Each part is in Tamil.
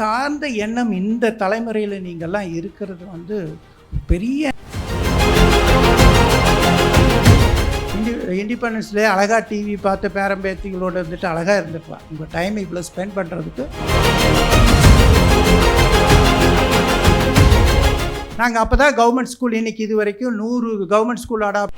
சார்ந்த எண்ணம் இந்த தலைமுறையில் நீங்கள்லாம் இருக்கிறது வந்து பெரிய இண்டி இண்டிபெண்டன்ஸ்லேயே அழகாக டிவி பார்த்து பேரம்பேத்திகளோடு இருந்துட்டு அழகாக இருந்துக்கலாம். உங்கள் டைம் இவ்வளோ ஸ்பெண்ட் பண்ணுறதுக்கு நாங்கள் அப்போ தான் கவர்மெண்ட் ஸ்கூல் இன்றைக்கி இது வரைக்கும் நூறு கவர்மெண்ட் ஸ்கூல் அடாப்ட்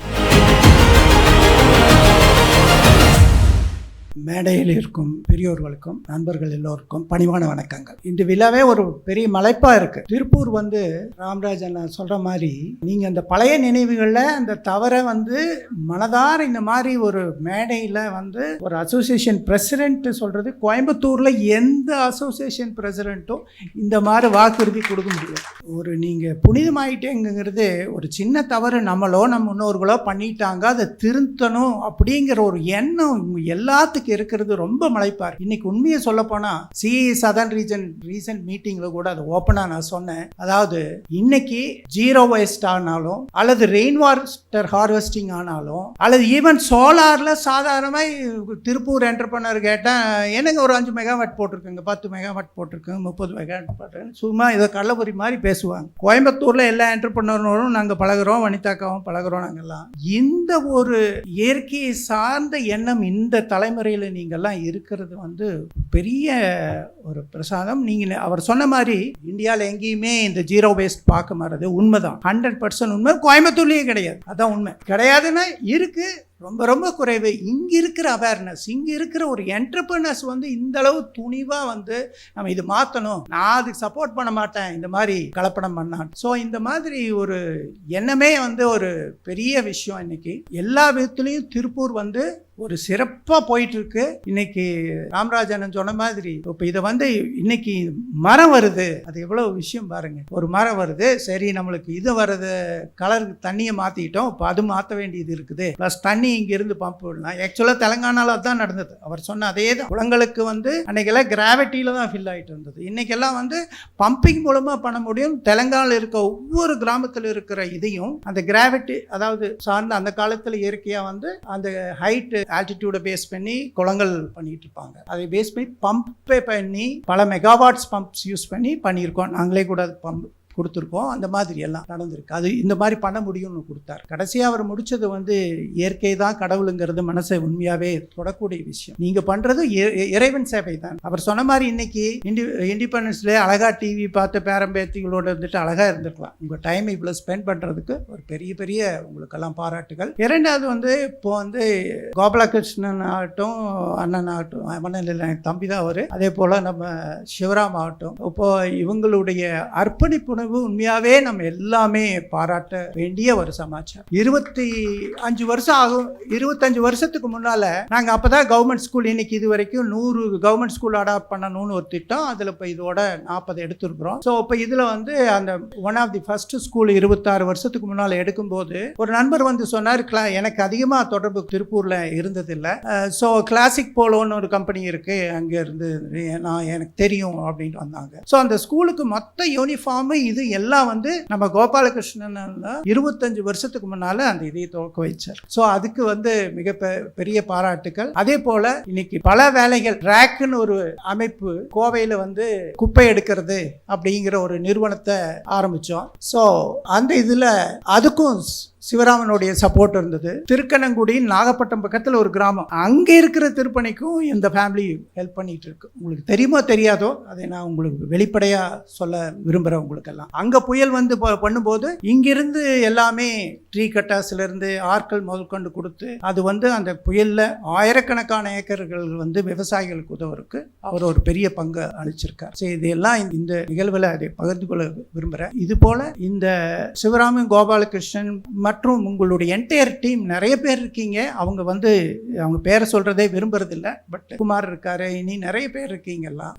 மேடையில் இருக்கும் பெரியோர்களுக்கும் நண்பர்கள் எல்லோருக்கும் பணிவான வணக்கங்கள். இந்த விழாவே ஒரு பெரிய மலைப்பா இருக்கு. திருப்பூர் வந்து ராம்ராஜன் சொல்ற மாதிரி நீங்க அந்த பழைய நினைவுகளில் அந்த தவறை வந்து மனதார இந்த மாதிரி ஒரு மேடையில் வந்து ஒரு அசோசியேஷன் பிரசிடென்ட் சொல்றது கோயம்புத்தூர்ல எந்த அசோசியேஷன் பிரசிடென்ட்டும் இந்த மாதிரி வாக்குறுதி கொடுக்க முடியும் ஒரு நீங்க புனிதமாயிட்டேங்கிறது ஒரு சின்ன தவறு நம்மளோ நம்ம முன்னோர்களோ பண்ணிட்டாங்க அதை திருத்தணும் அப்படிங்கிற ஒரு எண்ணம் எல்லாத்துக்கும் எல்லாத்துக்கும் இருக்கிறது ரொம்ப மலைப்பார் இன்னைக்கு உண்மையை சொல்ல போனா சிஇ சதர்ன் ரீஜன் ரீசன்ட் மீட்டிங்ல கூட அது ஓப்பனா நான் சொன்னேன். அதாவது இன்னைக்கு ஜீரோ வேஸ்ட் ஆனாலும் அல்லது ரெயின் வாட்டர் ஹார்வெஸ்டிங் ஆனாலும் அல்லது ஈவன் சோலார்ல சாதாரணமாக திருப்பூர் என்டர்பனர் கேட்டேன் என்னங்க ஒரு அஞ்சு மெகாவாட் போட்டிருக்குங்க? பத்து மெகாவாட் போட்டிருக்குங்க முப்பது மெகாவாட் போட்டிருக்கேன் சும்மா இதை கள்ளபுரி மாதிரி பேசுவாங்க. கோயம்புத்தூர்ல எல்லா என்டர்பனரும் நாங்கள் பழகுறோம் வனிதாக்காவும் பழகுறோம் நாங்கள்லாம் இந்த ஒரு இயற்கையை சார்ந்த எண்ணம் இந்த தலைமுறை தலைமுறையில் நீங்கள்லாம் இருக்கிறது வந்து பெரிய ஒரு பிரசாதம். நீங்கள் அவர் சொன்ன மாதிரி இந்தியாவில் எங்கேயுமே இந்த ஜீரோ வேஸ்ட் பார்க்க மாறது உண்மைதான். ஹண்ட்ரட் பர்சன்ட் உண்மை. கோயம்புத்தூர்லேயே கிடையாது. அதான் உண்மை. கிடையாதுன்னா இருக்கு. ரொம்ப ரொம்ப குறைவு. இங்கே இருக்கிற அவேர்னஸ் இங்கே இருக்கிற ஒரு என்டர்பிரினர்ஸ் வந்து இந்த அளவு துணிவாக வந்து நம்ம இது மாற்றணும் நான் அதுக்கு சப்போர்ட் பண்ண மாட்டேன். இந்த மாதிரி கலப்படம் பண்ணான். ஸோ இந்த மாதிரி ஒரு எண்ணமே வந்து ஒரு பெரிய விஷயம் இன்னைக்கு. எல்லா விதத்துலேயும் திருப்பூர் வந்து ஒரு சிறப்பாக போயிட்டு இருக்கு இன்னைக்கு ராமராஜன் சொன்ன மாதிரி இப்போ இதை வந்து இன்னைக்கு மரம் வருது. அது எவ்வளோ விஷயம் பாருங்க. ஒரு மரம் வருது. சரி நம்மளுக்கு இது வருது. கலர் தண்ணியை மாற்றிக்கிட்டோம் இப்போ அது மாற்ற வேண்டியது இருக்குது. ப்ளஸ் தண்ணி இங்கிருந்து பம்ப் விடலாம். ஆக்சுவலாக தெலங்கானால தான் நடந்தது. அவர் சொன்ன அதே தான் குளங்களுக்கு வந்து அன்னைக்கெல்லாம் கிராவிட்டியில் தான் ஃபில் ஆகிட்டு இருந்தது. இன்னைக்கெல்லாம் வந்து பம்பிங் மூலமாக பண்ண முடியும். தெலங்கானாவில் இருக்க ஒவ்வொரு கிராமத்தில் இருக்கிற இதையும் அந்த கிராவிட்டி அதாவது சார்ந்த அந்த காலத்தில் இயற்கையாக வந்து அந்த ஹைட்டு ஆல்டிடியூடை பேஸ் பண்ணி குளங்கள் பண்ணிட்டு இருப்பாங்க. அதை பேஸ் பண்ணி பம்பை பண்ணி பல மெகாவாட்ஸ் பம்ப்ஸ் யூஸ் பண்ணி பண்ணியிருக்கோம். நாங்களே கூட பம்ப் கொடுத்துருக்கோம். அந்த மாதிரி எல்லாம் நடந்திருக்கு. அது இந்த மாதிரி பண்ண முடியும்னு கொடுத்தார். கடைசியாக அவர் முடிச்சது வந்து இயற்கை தான் கடவுளுங்கிறது மனசை உண்மையாகவே தொடக்கூடிய விஷயம். நீங்கள் பண்ணுறது இறைவன் சேவை தான் அவர் சொன்ன மாதிரி இன்னைக்கு இண்டி இண்டிபெண்டன்ஸ்லேயே அழகாக டிவி பார்த்து பேரம்பேத்திகளோடு இருந்துட்டு அழகாக இருந்திருக்கலாம் உங்கள் டைம் இவ்வளோ ஸ்பெண்ட் பண்ணுறதுக்கு ஒரு பெரிய பெரிய உங்களுக்கெல்லாம் பாராட்டுகள். இரண்டாவது வந்து இப்போ வந்து கோபாலகிருஷ்ணன் ஆகட்டும் அண்ணன் ஆகட்டும் அண்ணன் இல்லை தம்பி தான் அவர். அதே போல் நம்ம சிவராம் ஆகட்டும். இப்போது இவங்களுடைய அர்ப்பணிப்புணர் உணர்வு உண்மையாகவே நம்ம எல்லாமே பாராட்ட வேண்டிய ஒரு சமாச்சாரம். இருபத்தி அஞ்சு வருஷம் ஆகும். இருபத்தஞ்சு வருஷத்துக்கு முன்னால் நாங்கள் அப்போ தான் கவர்மெண்ட் ஸ்கூல் இன்னைக்கு இது வரைக்கும் நூறு கவர்மெண்ட் ஸ்கூல் அடாப்ட் பண்ணணும்னு ஒரு திட்டம் அதில் இப்போ இதோட நாற்பது எடுத்திருக்கிறோம். ஸோ இப்போ இதில் வந்து அந்த one of the first school இருபத்தாறு வருஷத்துக்கு முன்னால் எடுக்கும்போது ஒரு நண்பர் வந்து சொன்னார் கிளா எனக்கு அதிகமாக தொடர்பு திருப்பூரில் இருந்ததில்லை. ஸோ கிளாசிக் போலோன்னு ஒரு கம்பெனி இருக்குது அங்கே இருந்து நான் எனக்கு தெரியும் அப்படின்ட்டு வந்தாங்க. ஸோ அந்த ஸ்கூலுக்கு மொத்த யூனிஃபார்மு இது எல்லாம் வந்து நம்ம கோபாலகிருஷ்ணன் இருபத்தஞ்சு வருஷத்துக்கு முன்னால அந்த இதை துவக்க வச்சார். ஸோ அதுக்கு வந்து மிக பெ- பெரிய பாராட்டுக்கள். அதே போல இன்னைக்கு பல வேலைகள் ரேக்குன்னு ஒரு அமைப்பு கோவையில் வந்து குப்பை எடுக்கிறது அப்படிங்கிற ஒரு நிறுவனத்தை ஆரம்பிச்சோம். ஸோ அந்த இதில் அதுக்கும் சிவராமனுடைய சப்போர்ட் இருந்தது. திருக்கணங்குடி நாகப்பட்டினம் பக்கத்தில் ஒரு கிராமம். அங்கே இருக்கிற திருப்பணிக்கும் இந்த ஃபேமிலி ஹெல்ப் பண்ணிட்டு இருக்கு. உங்களுக்கு தெரியுமோ தெரியாதோ அதை நான் உங்களுக்கு வெளிப்படையாக சொல்ல விரும்புகிறேன் உங்களுக்கெல்லாம். அங்கே புயல் வந்து பண்ணும்போது இங்கிருந்து எல்லாமே ட்ரீ கட்டாஸ்லேருந்து ஆட்கள் முதற்கொண்டு கொடுத்து அது வந்து அந்த புயலில் ஆயிரக்கணக்கான ஏக்கர்கள் வந்து விவசாயிகளுக்கு உதவுறதுக்கு அவர் ஒரு பெரிய பங்கு அளிச்சிருக்கார். சரி இதெல்லாம் இந்த- இந்த நிகழ்வில் அதை பகிர்ந்து கொள்ள விரும்புகிறேன் இது போல் இந்த சிவராமன் கோபாலகிருஷ்ணன் மற்றும் உங்களுடைய என்டையர் டீம் நிறைய பேர் இருக்கீங்க. அவங்க வந்து அவங்க பேரை சொல்றதே விரும்புறதில்ல. பட் குமார் இருக்காரு இனி நிறைய பேர் இருக்கீங்கல்லாம்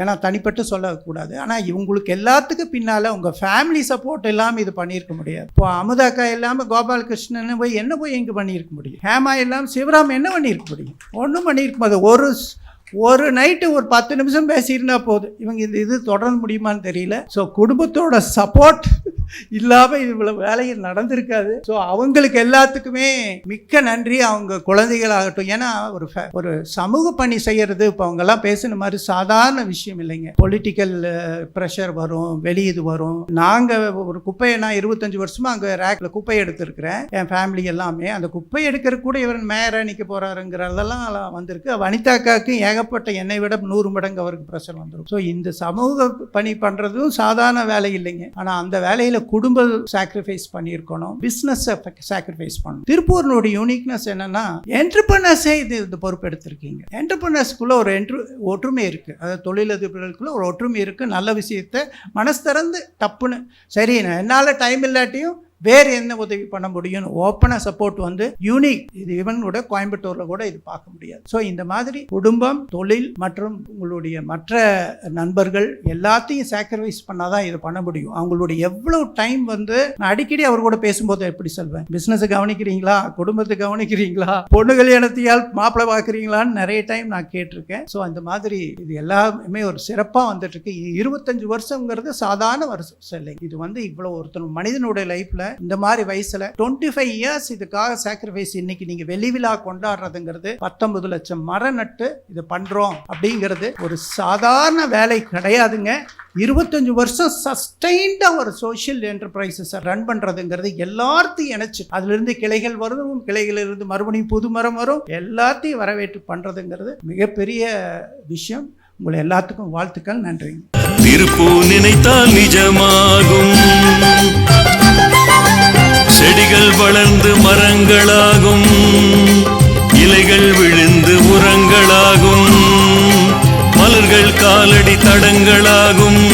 ஏன்னா தனிப்பட்டு சொல்லக்கூடாது. ஆனால் இவங்களுக்கு எல்லாத்துக்கும் பின்னால உங்க ஃபேமிலி சப்போர்ட் இல்லாமல் இது பண்ணியிருக்க முடியாது. இப்போ அமுதாக்கா இல்லாமல் கோபாலகிருஷ்ணன் போய் என்ன போய் இங்கே பண்ணியிருக்க முடியும்? ஹேமா இல்லாமல் சிவராம் என்ன பண்ணியிருக்க முடியும்? ஒன்றும் பண்ணியிருக்க முடியாது ஒரு ஒரு நைட்டு ஒரு பத்து நிமிஷம் பேசியிருந்தா போதும். இவங்க இந்த இது தொடர முடியுமான்னு தெரியல. ஸோ குடும்பத்தோட சப்போர்ட் இல்லாமல் இவ்வளவு வேலைகள் நடந்திருக்காது. ஸோ அவங்களுக்கு எல்லாத்துக்குமே மிக்க நன்றி. அவங்க குழந்தைகளாகட்டும் ஏன்னா ஒரு ஒரு சமூக பணி செய்யறது இப்போ அவங்கெல்லாம் பேசின மாதிரி சாதாரண விஷயம் இல்லைங்க. பொலிட்டிக்கல் ப்ரெஷர் வரும் வெளியீது வரும். நாங்கள் ஒரு குப்பையை நான் இருபத்தஞ்சு வருஷமா அங்கே ரேக்கில் குப்பை எடுத்திருக்கிறேன். என் ஃபேமிலி எல்லாமே அந்த குப்பை எடுக்கிற கூட இவர் மேயராக நிற்க போகிறாருங்கிறதெல்லாம் வந்திருக்கு. வனிதாக்காவுக்கு ஏகப்பட்ட என்னை விட நூறு மடங்கு அவருக்கு ப்ரெஷர் வந்துடும் ஸோ இந்த சமூக பணி பண்ணுறதும் சாதாரண வேலை இல்லைங்க. ஆனால் அந்த வேலையில் குடும்ப சாக்ரிஃபைஸ் பண்ணியிருக்கணும் பிஸ்னஸை சாக்ரிஃபைஸ் பண்ணணும். திருப்பூரினுடைய யூனிக்னஸ் என்னன்னா என்டர்பிரினர்ஸே இது இந்த பொறுப்பு எடுத்திருக்கீங்க என்டர்பிரினர்ஸ்க்குள்ள ஒரு என்ட்ரு ஒற்றுமை இருக்குது அதாவது தொழிலதிபர்களுக்குள்ள ஒரு ஒற்றுமை இருக்குது நல்ல விஷயத்தை மனசு திறந்து தப்புன்னு சரி என்னால் டைம் இல்லாட்டியும் வேறு என்ன உதவி பண்ண முடியும்னு ஓப்பனாக சப்போர்ட் வந்து யூனிக் இது இவன் கூட கோயம்புத்தூரில் கூட இது பார்க்க முடியாது. ஸோ இந்த மாதிரி குடும்பம் தொழில் மற்றும் உங்களுடைய மற்ற நண்பர்கள் எல்லாத்தையும் சாக்ரிஃபைஸ் பண்ணால் தான் இது பண்ண முடியும். அவங்களுடைய எவ்வளோ டைம் வந்து நான் அடிக்கடி அவர் கூட பேசும்போது எப்படி சொல்வேன்? பிஸ்னஸை கவனிக்கிறீங்களா? குடும்பத்தை கவனிக்கிறீங்களா? பொண்ணு கல்யாணத்தையால் மாப்பிள்ளை பார்க்குறீங்களான்னு நிறைய டைம் நான் கேட்டிருக்கேன். ஸோ அந்த மாதிரி இது எல்லாமே ஒரு சிறப்பாக வந்துட்டு இருக்கு. இருபத்தஞ்சு வருஷங்கிறது சாதாரண வருஷம். இல்லை இது வந்து இவ்வளோ ஒருத்தர் மனிதனுடைய லைஃப்பில் இந்த மாதிரி வயசுல டுவெண்ட்டி ஃபைவ் இயர்ஸ் இதுக்காக சாக்ரிஃபைஸ் இன்னைக்கு நீங்க வெளிவிழா கொண்டாடுறதுங்கிறது பத்தொன்பது லட்சம் மரம் நட்டு இது பண்றோம் அப்படிங்கிறது ஒரு சாதாரண வேலை கிடையாதுங்க. இருபத்தஞ்சு வருஷம் சஸ்டைண்டாக ஒரு சோஷியல் என்டர்பிரைசஸை ரன் பண்ணுறதுங்கிறது எல்லாத்தையும் இணைச்சு அதுலேருந்து கிளைகள் வரும் கிளைகளிலிருந்து மறுபடியும் புது மரம் வரும். எல்லாத்தையும் வரவேற்று பண்ணுறதுங்கிறது மிகப்பெரிய விஷயம். உங்களை எல்லாத்துக்கும் வாழ்த்துக்கள் நன்றிங்க. திருப்பூ நினைத்தால் நிஜமாகும். வளர்ந்து மரங்களாகும். இலைகள் விழுந்து உரங்களாகும். மலர்கள் காலடி தடங்களாகும்.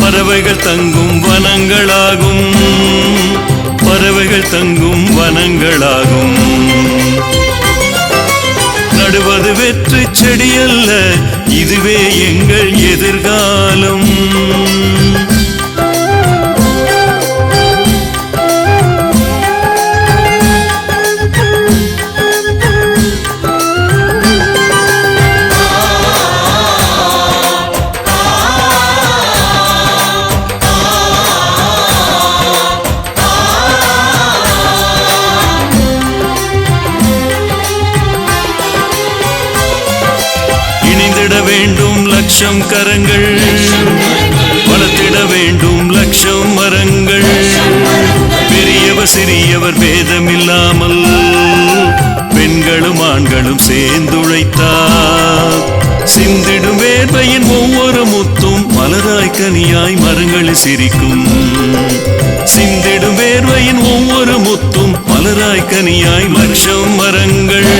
பறவைகள் தங்கும் வனங்களாகும். பறவைகள் தங்கும் வனங்களாகும். நடுவது வெற்று செடியல்ல இதுவே எங்கள் எதிர்காலம். லட்சம் கரங்கள் வளர்த்திட வேண்டும் லட்சம் மரங்கள். பெரியவர் சிறியவர் பேதமில்லாமல் பெண்களும் ஆண்களும் சேர்ந்துழைத்தார். சிந்திடும் வேர்வையின் ஒவ்வொரு முத்தும் மலராய் கனியாய் மரங்களில் சிரிக்கும். சிந்திடும் வேர்வையின் ஒவ்வொரு முத்தும் மலராய் கனியாய் லட்சம் மரங்கள்.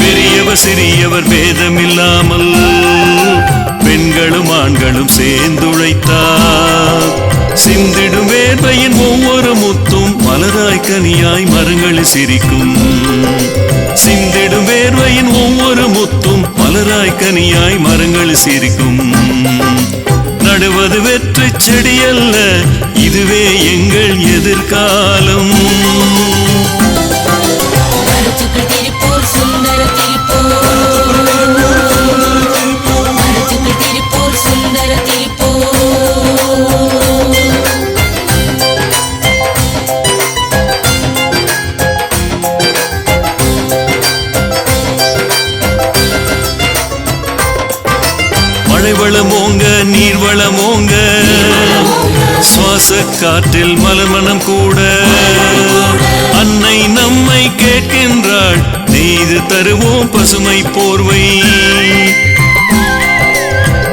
பெரியவர் சிறியவர் பேதமில்லாமல் பெண்களும் ஆண்களும் சேர்ந்துழைத்தார். சிந்திடும் வேர்வையின் ஒவ்வொரு முத்தும் மலராய் கனியாய் மரங்களில் சிரிக்கும். சிந்திடும் வேர்வையின் ஒவ்வொரு முத்தும் மலராய் கனியாய் மரங்களில் சிரிக்கும். நடுவது வெற்றி செடியல்ல இதுவே எங்கள் எதிர்காலம். காற்றில் மலமணம் கூட. அன்னை நம்மை கேட்கின்றாள் நெய்து தருவோம் பசுமை போர்வை.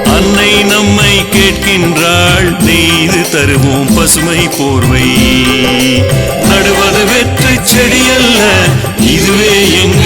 அன்னை நம்மை கேட்கின்றாள் நெய்து தருவோம் பசுமை போர்வை. நடுவது வெற்று செடியல்ல இதுவே எங்க